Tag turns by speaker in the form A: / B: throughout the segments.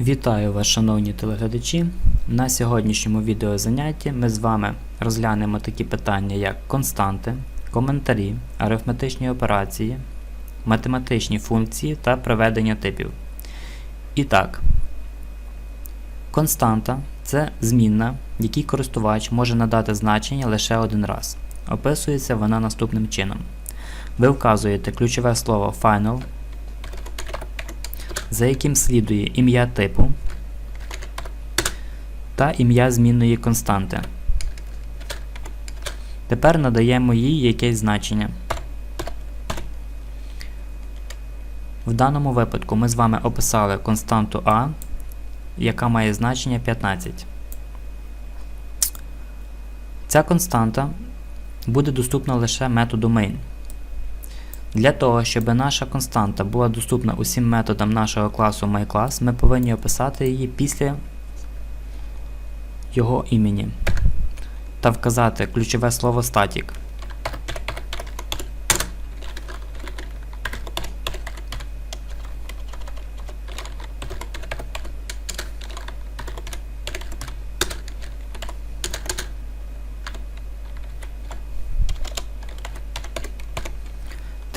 A: Вітаю вас, шановні телеглядачі. На сьогоднішньому відеозанятті ми з вами розглянемо такі питання, як константи, коментарі, арифметичні операції, математичні функції та приведення типів. І так, константа це змінна, якій користувач може надати значення лише один раз. Описується вона наступним чином. Ви вказуєте ключове слово final за яким слідує ім'я типу та ім'я змінної константи. Тепер надаємо їй якесь значення. В даному випадку ми з вами описали константу А, яка має значення 15. Ця константа буде доступна лише методу main. Для того, щоб наша константа була доступна усім методам нашого класу MyClass, ми повинні описати її після його імені та вказати ключове слово static.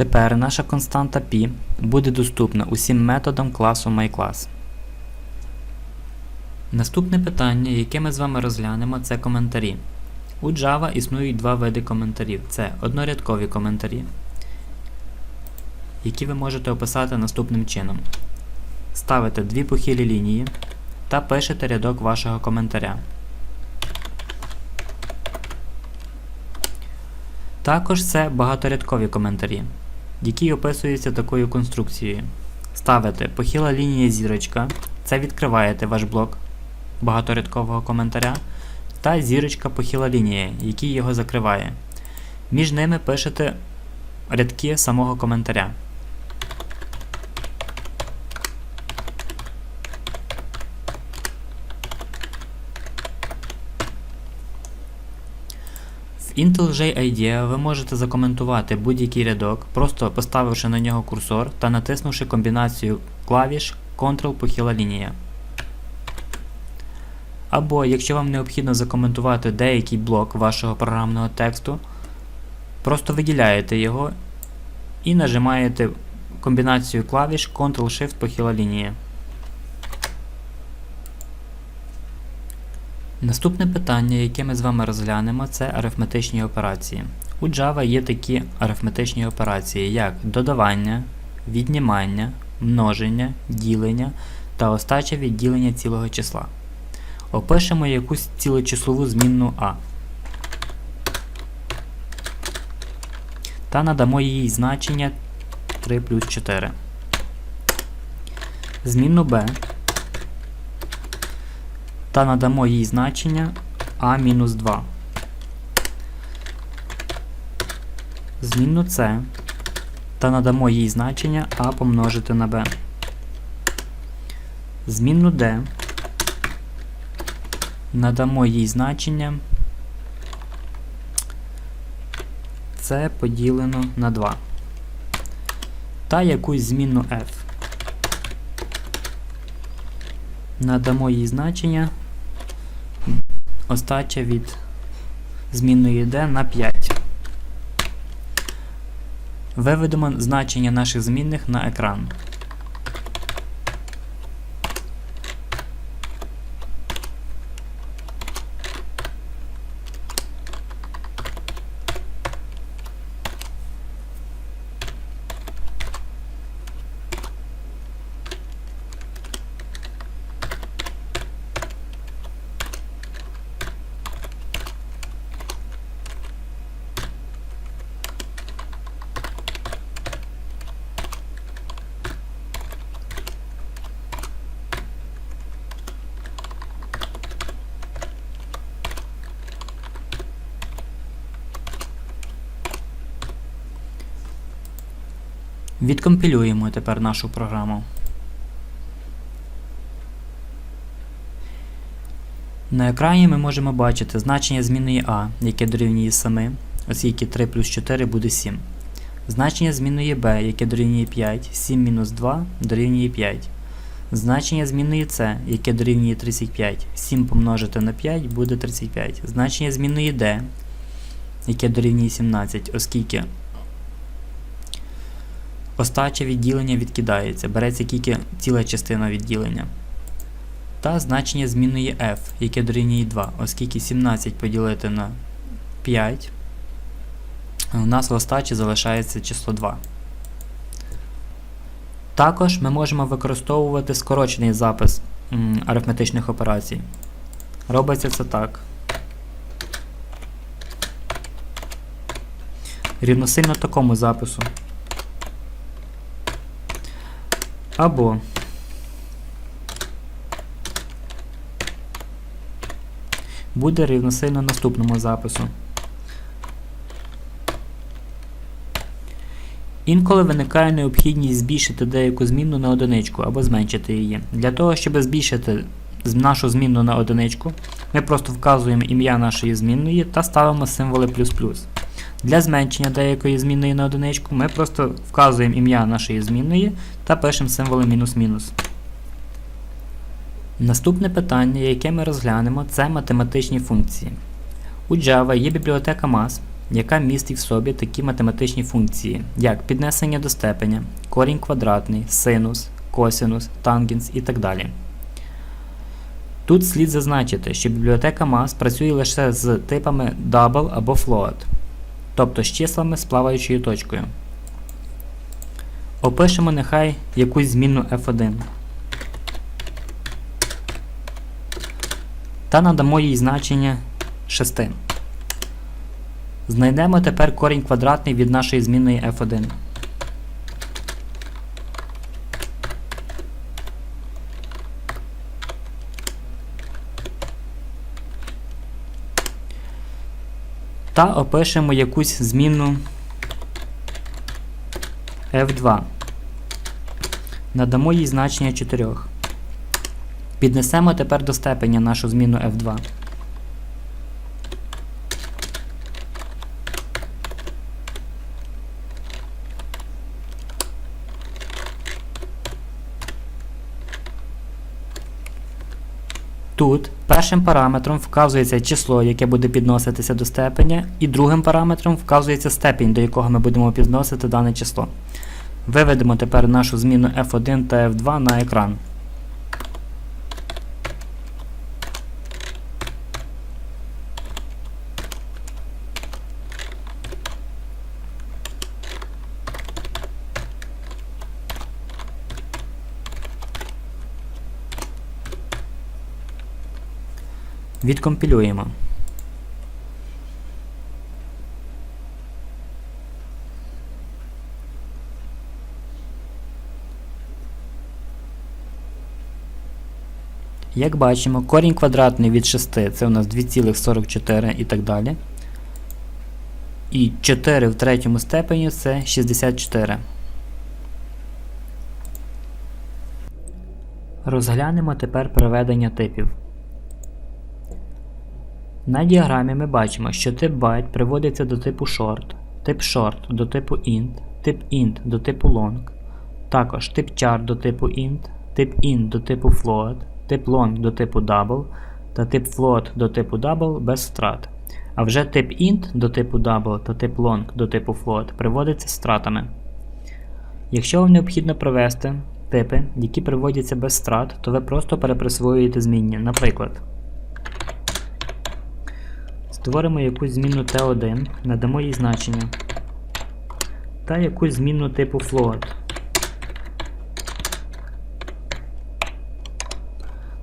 A: Тепер наша константа π буде доступна усім методам класу MyClass. Наступне питання, яке ми з вами розглянемо, це коментарі. У Java існують два види коментарів: це однорядкові коментарі, які ви можете описати наступним чином. Ставите дві похилі лінії та пишете рядок вашого коментаря. Також це багаторядкові коментарі, які описується такою конструкцією. Ставите похила лінія зірочка, це відкриваєте ваш блок багаторядкового коментаря, та зірочка похила лінія, який його закриває. Між ними пишете рядки самого коментаря. В IntelliJ IDEA ви можете закоментувати будь-який рядок, просто поставивши на нього курсор та натиснувши комбінацію клавіш Ctrl похила лінія. Або, якщо вам необхідно закоментувати деякий блок вашого програмного тексту, просто виділяєте його і нажимаєте комбінацію клавіш Ctrl-Shift похила лінія. Наступне питання, яке ми з вами розглянемо, це арифметичні операції. У Java є такі арифметичні операції, як додавання, віднімання, множення, ділення та остача відділення цілого числа. Опишемо якусь цілочислову змінну А. Та надамо їй значення 3 плюс 4. Змінну Б та надамо їй значення А-2. Змінну С та надамо їй значення А помножити на Б. Змінну D надамо їй значення С поділено на 2. Та якусь змінну F. Надамо їй значення остача від змінної d на 5. Виведемо значення наших змінних на екран. Відкомпілюємо тепер нашу програму. На екрані ми можемо бачити значення змінної А, яке дорівнює 7, оскільки 3 плюс 4 буде 7. Значення змінної b, яке дорівнює 5, 7 мінус 2 дорівнює 5. Значення змінної c, яке дорівнює 35. 7 помножити на 5 буде 35. Значення змінної d, яке дорівнює 17, оскільки остача відділення відкидається, береться тільки ціла частина відділення. Та значення змінної f, яке дорівнює 2, оскільки 17 поділити на 5, у нас в остачі залишається число 2. Також ми можемо використовувати скорочений запис арифметичних операцій. Робиться це так. Рівносильно такому запису. Або буде рівносильно наступному запису. Інколи виникає необхідність збільшити деяку змінну на одиничку або зменшити її. Для того, щоб збільшити нашу змінну на одиничку, ми просто вказуємо ім'я нашої змінної та ставимо символи плюс-плюс. Для зменшення деякої змінної на одиничку ми просто вказуємо ім'я нашої змінної та пишемо символи мінус-мінус. Наступне питання, яке ми розглянемо, це математичні функції. У Java є бібліотека mass, яка містить в собі такі математичні функції, як піднесення до степеня, корінь квадратний, синус, косинус, тангенс і так далі. Тут слід зазначити, що бібліотека mass працює лише з типами double або float, тобто з числами з плаваючою точкою. Опишемо нехай якусь змінну f1. Та надамо їй значення 6. Знайдемо тепер корінь квадратний від нашої змінної f1. Та опишемо якусь зміну f2. Надамо їй значення 4. Піднесемо тепер до степеня нашу зміну f2. Тут першим параметром вказується число, яке буде підноситися до степеня, і другим параметром вказується степінь, до якого ми будемо підносити дане число. Виведемо тепер нашу зміну f1 та f2 на екран. Відкомпілюємо. Як бачимо, корінь квадратний від 6 це у нас 2,44 і так далі. І 4 в третьому степені це 64. Розглянемо тепер проведення типів. На діаграмі ми бачимо, що тип byte приводиться до типу short, тип short до типу int, тип int до типу long, також тип char до типу int, тип int до типу float, тип long до типу double та тип float до типу double без втрат. А вже тип int до типу double та тип long до типу float приводиться з втратами. Якщо вам необхідно провести типи, які приводяться без втрат, то ви просто переприсвоюєте змінні. Наприклад, Створимо якусь змінну T1, надамо їй значення. Та якусь змінну типу float.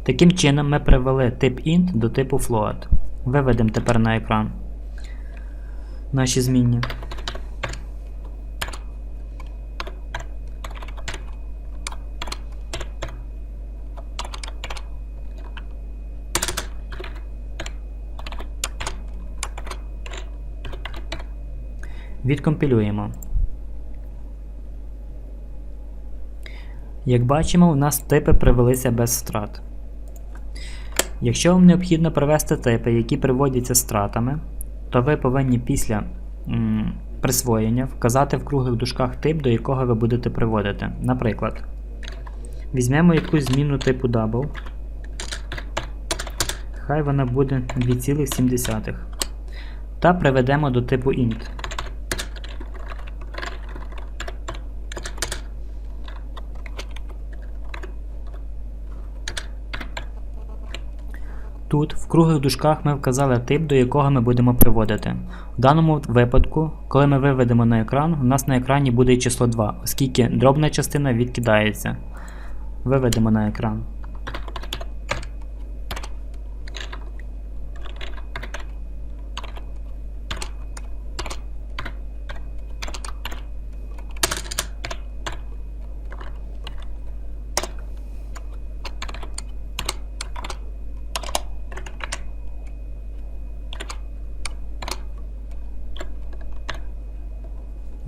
A: Таким чином ми привели тип int до типу float. Виведемо тепер на екран наші змінні. Відкомпілюємо. Як бачимо, у нас типи привелися без страт. Якщо вам необхідно провести типи, які приводяться стратами, то ви повинні після м, присвоєння вказати в круглих дужках тип, до якого ви будете приводити. Наприклад, Візьмемо якусь зміну типу double. Хай вона буде 2,7. Та приведемо до типу int. Тут в круглих дужках ми вказали тип, до якого ми будемо приводити. В даному випадку, коли ми виведемо на екран, у нас на екрані буде число 2, оскільки дробна частина відкидається. Виведемо на екран.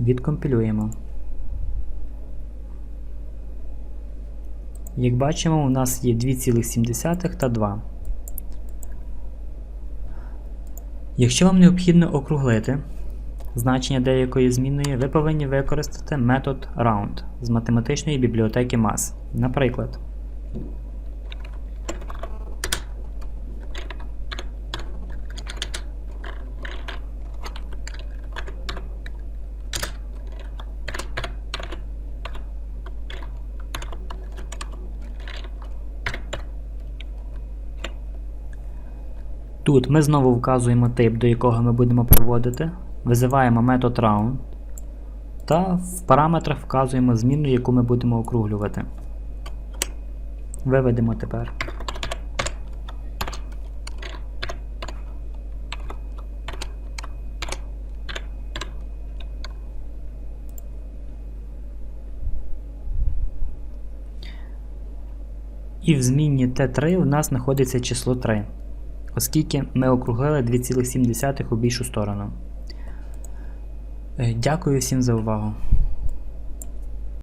A: Відкомпілюємо. Як бачимо, у нас є 2,7 та 2. Якщо вам необхідно округлити значення деякої змінної, ви повинні використати метод round з математичної бібліотеки MAS. Наприклад, Тут ми знову вказуємо тип, до якого ми будемо приводити, визиваємо метод round та в параметрах вказуємо зміну, яку ми будемо округлювати. Виведемо тепер. І в змінні T3 у нас знаходиться число 3 оскільки ми округлили 2,7 у більшу сторону. Е, Дякую всім за увагу.